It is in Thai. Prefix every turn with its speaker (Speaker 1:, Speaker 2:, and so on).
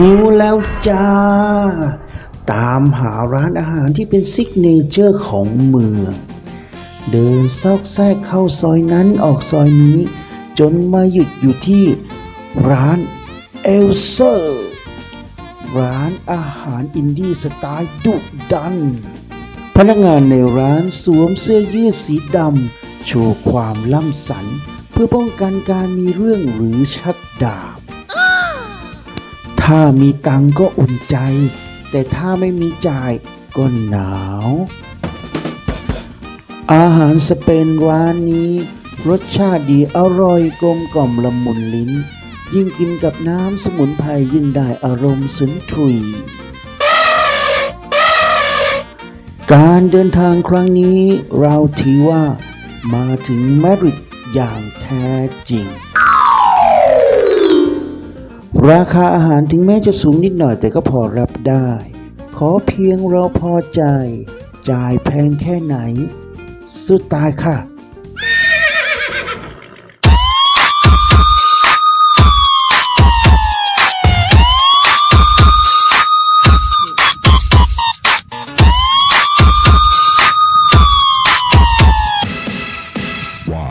Speaker 1: หิวแล้วจ้า ตามหาร้านอาหารที่เป็นซิกเนเจอร์ของเมือง เดินซอกแซกเข้าซอยนั้นออกซอยนี้ จนมาหยุดอยู่ที่ร้านเอลเซอร์ร้านอาหารอินดี้สไตล์ดุดัน พนักงานในร้านสวมเสื้อยืดสีดำโชว์ความล่ำสัน เพื่อป้องกันการมีเรื่องหรือชักดาบ ถ้ามีตังก็อุ่นใจ แต่ถ้าไม่มีจ่ายก็หนาว อาหารสเปนร้านนี้ รสชาติดีอร่อยกลมกล่อมละมุนลิ้น ยิ่งกินกับน้ำสมุนไพรยิ่งได้อารมณ์สุนทรีย์การเดินทางครั้งนี้เราถือว่ามาถึงมาดริดอย่างแท้จริง ราคาอาหารถึงแม้จะสูงนิดหน่อยแต่ก็พอรับได้ ขอเพียงเราพอใจ จ่ายแพงแค่ไหน สุดตายค่ะ